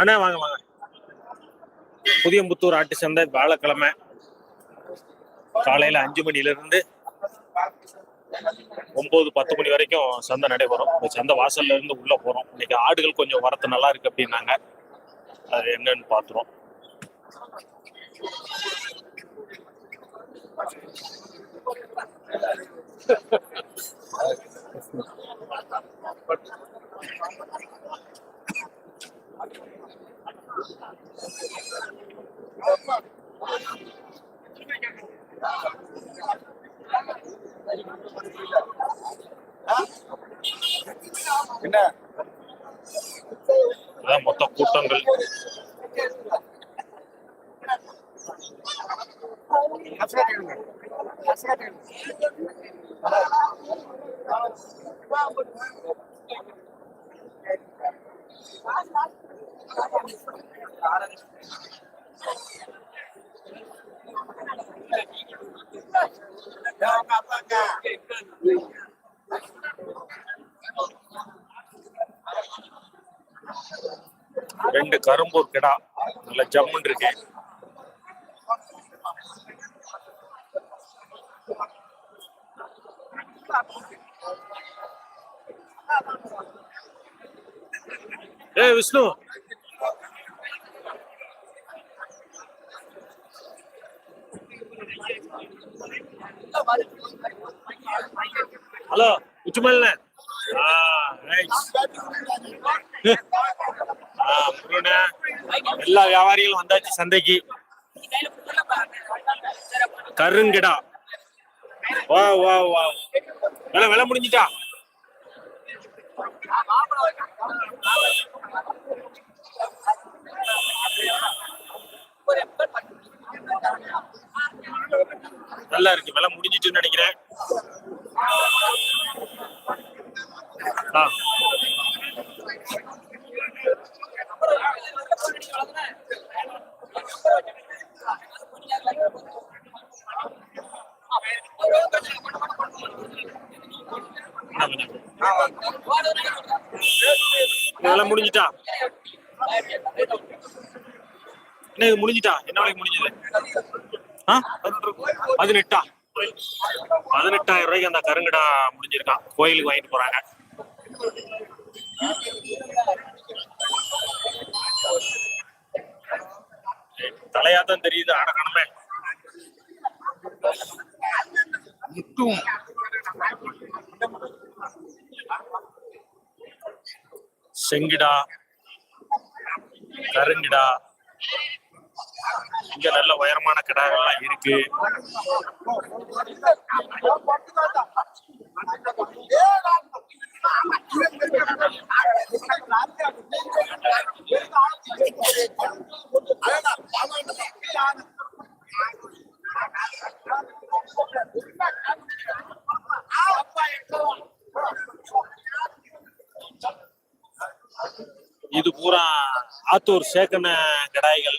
அண்ணா வாங்க வாங்க. புதியம்புத்தூர் ஆட்டு சந்தை வியாழக்கிழமை காலையில அஞ்சு மணில இருந்து ஒன்பது பத்து மணி வரைக்கும் சந்தை நடைபெறும். இந்த சந்தை வாசல்ல இருந்து உள்ள போறோம். இன்னைக்கு ஆடுகள் கொஞ்சம் வரத்து நல்லா இருக்கு அப்படின்னாங்க. அது என்னன்னு பாத்துறோம். என்ன இதான் மொத்த கூட்டங்கள் ரெண்டு கரும்பூர் கிடா. நல்ல ஜம்முன் இருக்கு. ஏ விஷ்ணு. ஹலோ உச்சுமல்ல ah, ah, எல்லா வியாபாரிகளும் வந்தாச்சு சந்தைக்கு. கருங்கிடா. வா வா வா விலை விலை முடிஞ்சிட்டா? நல்லா இருக்கு. விலை முடிஞ்சிட்டுன்னு நினைக்கிறேன். ஆ. இதெல்லாம் முடிஞ்சிட்டா? என்ன இது முடிஞ்சிட்டா? என்ன வேலைக்கு முடிஞ்சது? பதினெட்டா? பதினெட்டாயிரம் ரூபாய்க்கு அந்த கருங்கடா முடிஞ்சிருக்கான் கோயிலுக்கு வாங்கிட்டு போறாங்க. தலையா தான் தெரியுது அடக்கணுமே முட்டும். செங்கிடா. கருங்கிடா. இங்க நல்ல உயரமான கிடாகள்லாம் இருக்கு. இது பூரா ஆத்தூர் சேக்கன கிடாய்கள்.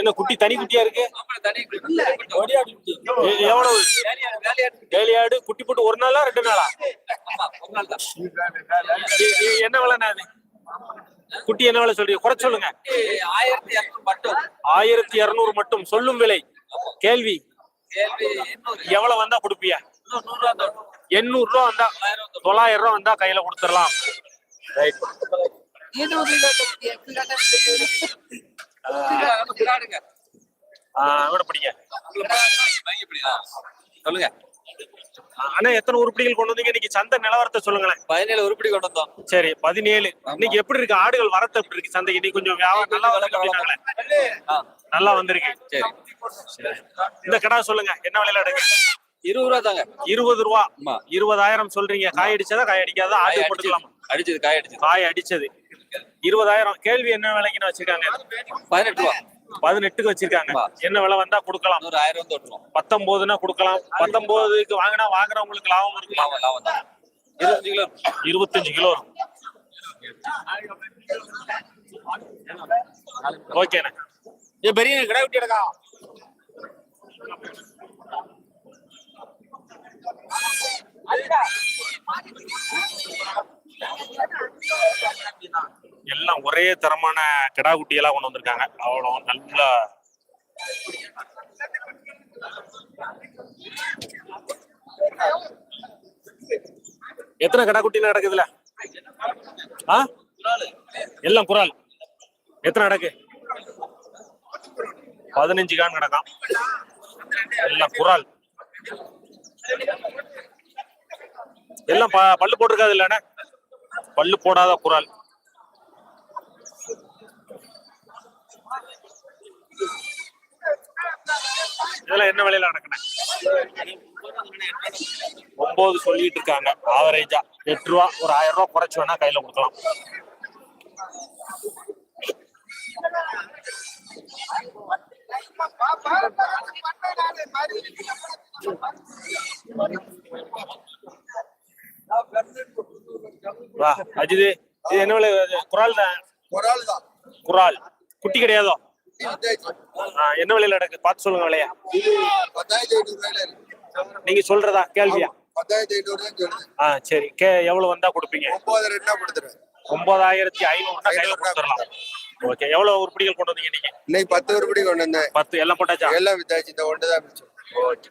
என்ன குட்டி தனி குட்டியா இருக்கு? எ- எவ்வளவு? வேலையாடு குட்டி போட்டு ஒரு நாளா ரெண்டு நாளா? என்ன விலைண்ணா அது குட்டி என்ன விலை சொல்றீங்க? குறை சொல்லுங்க. ஆயிரத்தி இரநூறு மட்டும். ஆயிரத்தி இருநூறு மட்டும் சொல்லும் விலை. கேள்வி. எவ்வளவு வந்தா கொடுப்பியா? எண்ணூறு ரூபா வந்தா தொள்ளாயிரம் ரூபா வந்தா கையில கொடுத்துடலாம். ரைட் சொல்லுங்க. அண்ணா எத்தனை உருப்படிகள் கொண்டு வந்தீங்க? இன்னைக்கு சந்தை நிலவரத்தை சொல்லுங்களேன். பதினேழு உருப்படி கொண்டு வந்தோம். சரி பதினேழு. இன்னைக்கு எப்படி இருக்கு? ஆடுகள் வரத்து எப்படி இருக்கு? சந்தைக்கு இன்னைக்கு கொஞ்சம் வியாபாரம் நல்லா வந்திருக்கு நல்லா வந்திருக்கு. சரி. இந்த கடா சொல்லுங்க. என்ன விலையில எடுங்க இருபது ரூபா தாங்க. இருபது ரூபா. இருபதாயிரம் சொல்றீங்க. காய் அடிச்சதா காய் அடிக்காதா அடிச்சது போட்டுக்கலாம் அடிச்சது காய் அடிச்சது. காய் அடிச்சது. இருபதாயிரம். கேள்வி என்ன விலைக்குன்னு வச்சிருக்காங்க? பதினெட்டு ரூபா. பதினெட்டுக்கு வச்சிருக்காங்க. என்ன விலை வந்தா கொடுக்கலாம். இன்னொரு ஆயிரம் வந்து விட்டுருவோம் பத்தொன்பதுன்னா கொடுக்கலாம். பத்தொன்பதுக்கு வாங்கினா வாங்குறவங்களுக்கு லாபம் இருக்கலாம் லாபம் லாபம் தான். இருபத்தஞ்சு கிலோ இருபத்தஞ்சு கிலோ வரும். ஓகேண்ணே. பெரிய கடை விட்டு எடுக்கா. எல்லாம் ஒரே தரமான கிடா குட்டியெல்லாம் கொண்டு வந்திருக்காங்க. அவ்வளோ நல்ல எத்தனை கடா குட்டி நடக்குதுல ஆ? எல்லாம் குரால் எத்தனை நடக்கு? பதினஞ்சு கான் கிடக்கும். எல்லாம் குரால் எல்லாம் ப- பல்லு போட்டிருக்காது இல்லைண்ணே பல்லு போடாத குரால் இதெல்லாம் என்ன விலையில நடக்குண்ணே ஒன்பது சொல்லிட்டு இருக்காங்க. ஆவரேஜா எட்டு ரூபா ஒரு ஆயிரம் ரூபா குறைச்சு வேணா கையில கொடுக்கலாம். வா அஜித் இது என்ன விலை? குரால் தான் குரால். குட்டி கிடையாதோ? என்ன விலையில நடக்கு? பார்த்து சொல்லுங்க விலையா. பத்தாயிரத்தி ஐநூறு நீங்க சொல்றதா? கேள்வியா? பத்தாயிரத்தி ஐநூறு ஆ சரி. கே எவ்வளவு வந்தா கொடுப்பீங்க? ஒன்பது என்ன கொடுத்துருவேன் ஒன்பதாயிரத்தி ஐநூறுனா கையில கொடுத்துடலாம். ஓகே. எவ்வளவு உருப்படிகள் கொண்டு வந்தீங்க நீங்க? இன்னைக்கு பத்து. உருப்படி கொண்டு வந்தேன் பத்து எல்லாம் போட்டாச்சா? எல்லாம் வித்தாச்சு இந்த ஒன்று தான் மிச்சம் ஓகே.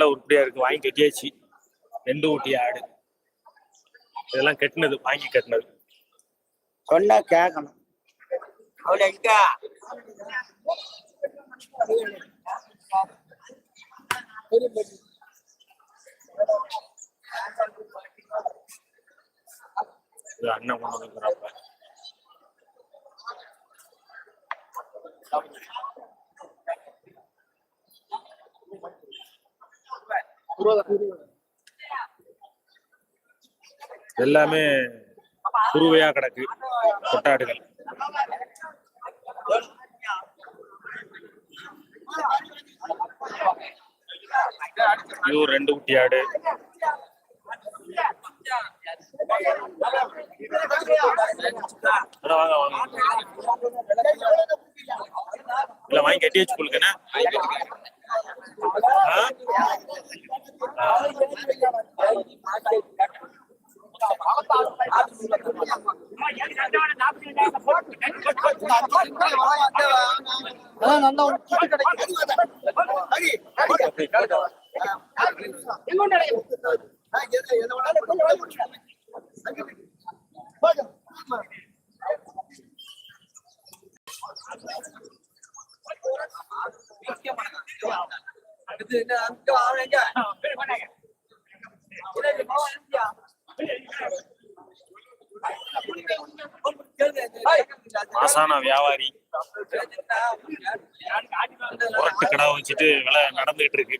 நல்ல உருப்படியா இருக்கு. வாங்கி கட்டியாச்சு. ரெண்டு ஊட்டி ஆடு. இதெல்லாம் கட்டினது வாங்கி கட்டினது. சொன்னா கேட்கணும் அண்ணன் கொண்டு வந்துக்கிறாப்ப எல்லாமே குருவையா கிடக்கு. கொட்டாடுகள். இது ஒரு ரெண்டு குட்டி ஆடு. வாங்க வாங்க. இல்ல வாங்கி கட்டி வச்சு கொடுக்கண்ணே அதான் நல்லா ஒரு துணி கிடைக்கும் அடுத்து என்ன? அங்க வாங்க மாசான வியாபாரி. புரட்டு கடை வச்சுட்டு விலை நடந்துகிட்டு இருக்கு.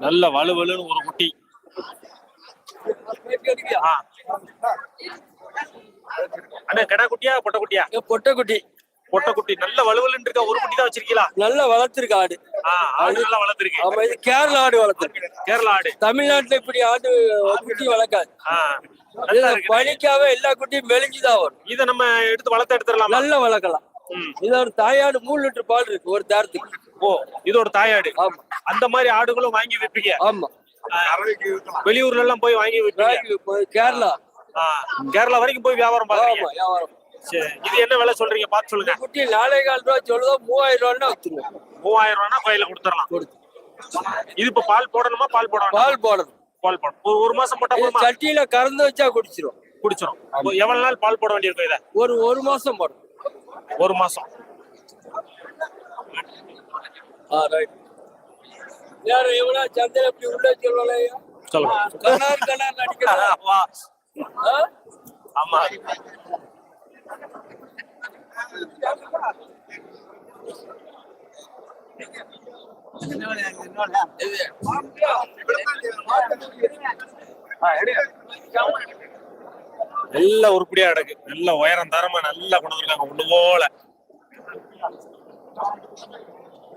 நல்ல வலுவலுன்னு ஒரு குட்டி. அண்ணா கடா குட்டியா பொட்டை குட்டியா? பொட்டைக்குட்டி பொட்டை குட்டி. நல்ல வலுவலுன்னு இருக்கா? ஒரு குட்டி தான் வச்சிருக்கீங்களா? நல்லா வளர்த்திருக்கு ஆடு. ஆடு நல்லா வளர்த்துருக்கு. ஆமா இது கேரளா ஆடு வளர்த்திருக்கு. கேரளா ஆடு. தமிழ்நாட்டுல இப்படி ஆடு குட்டி வளர்க்காது. ஆ, நல்லா இருக்கு. பனிக்காவே எல்லா குட்டியும் மெலிஞ்சுதான் வரும். இத நம்ம எடுத்து வளர்த்து எடுத்துடலாமா? நல்லா வளர்க்கலாம். ம். இது ஒரு தாயாடு மூணு லிட்டர் பால் இருக்கு ஒரு தாரத்துக்கு. ஓ இதோட தாயாடு ஆமா. அந்த மாதிரி ஆடுகளும் வாங்கி விற்பீங்க ஆமா. வெளியூர்ல எல்லாம் போய் வாங்கி கேரளா. கேரளா வரைக்கும் போய் வியாபாரம் ஆமா வியாபாரம். சரி இது என்ன விலை சொல்றீங்க? பார்த்து சொல்லுங்க. குட்டி நாலே கால் ரூபா சொல்லுதோ மூவாயிரம் ரூபான்னு வச்சிருவோம் மூவாயிரம் ரூபாய்னா கோயில கொடுத்துடலாம். கொடுத்து. இது இப்ப பால் போடணுமா? பால் போடணும் பால் போடணும். பால் போடணும். ஒரு ஒரு மாசம் போட்டா சட்டியில கறந்து வச்சா குடிச்சிரும். குடிச்சிடும் எவ்வளவு நாள் பால் போட வேண்டியிருக்கும் இத? ஒரு ஒரு மாசம் போடணும். ஒரு மாசம். ஆ ரைட் வேற எவ்வளவு சந்தையில இப்படி உள்ள சொல்லலையா நடிக்கிறா வா. ஆ? ஆமா. நல்ல உருப்படியா கிடக்கு. நல்ல உயரம் தரமா நல்லா கொண்டு வந்திருக்காங்க ஒண்ணு போல.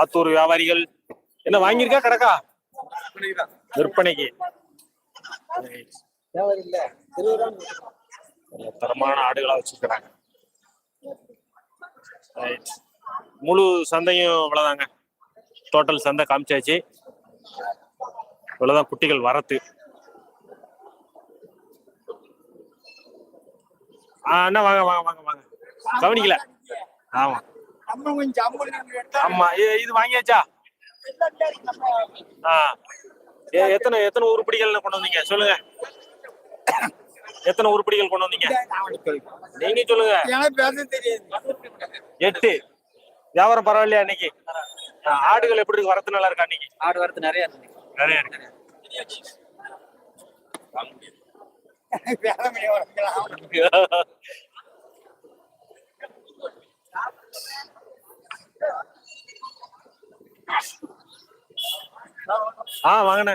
ஆத்தூர் வியாபாரிகள். என்ன வாங்கியிருக்கா கிடக்கா விற்பனைக்கு. தரமான ஆடுகளா வச்சிருக்கிறாங்க. முழு சந்தையும் இவ்வளவுதாங்க. டோட்டல் சந்தை காமிச்சாச்சு. இவ்வளவுதான் குட்டிகள் வரத்து. அண்ணா வாங்க வாங்க வாங்க வாங்க. கவனிக்கல. ஆமா. ஆமா இது வாங்கியாச்சா? ஆ. எத்தனை எத்தனை உருப்படிகள் கொண்டு வந்தீங்க? சொல்லுங்க. எத்தனை உருப்படிகள் கொண்டு வந்தீங்க? நீங்க சொல்லுங்க. எட்டு. வியாபாரம் பரவாயில்லையா இன்னைக்கு? ஆடுகள் எப்படி இருக்கு? வரத்து நல்லா இருக்கா இன்னைக்கு? ஆடு வரது நிறைய இருக்கு. நிறைய இருக்கு ஆ வாங்கண்ணே.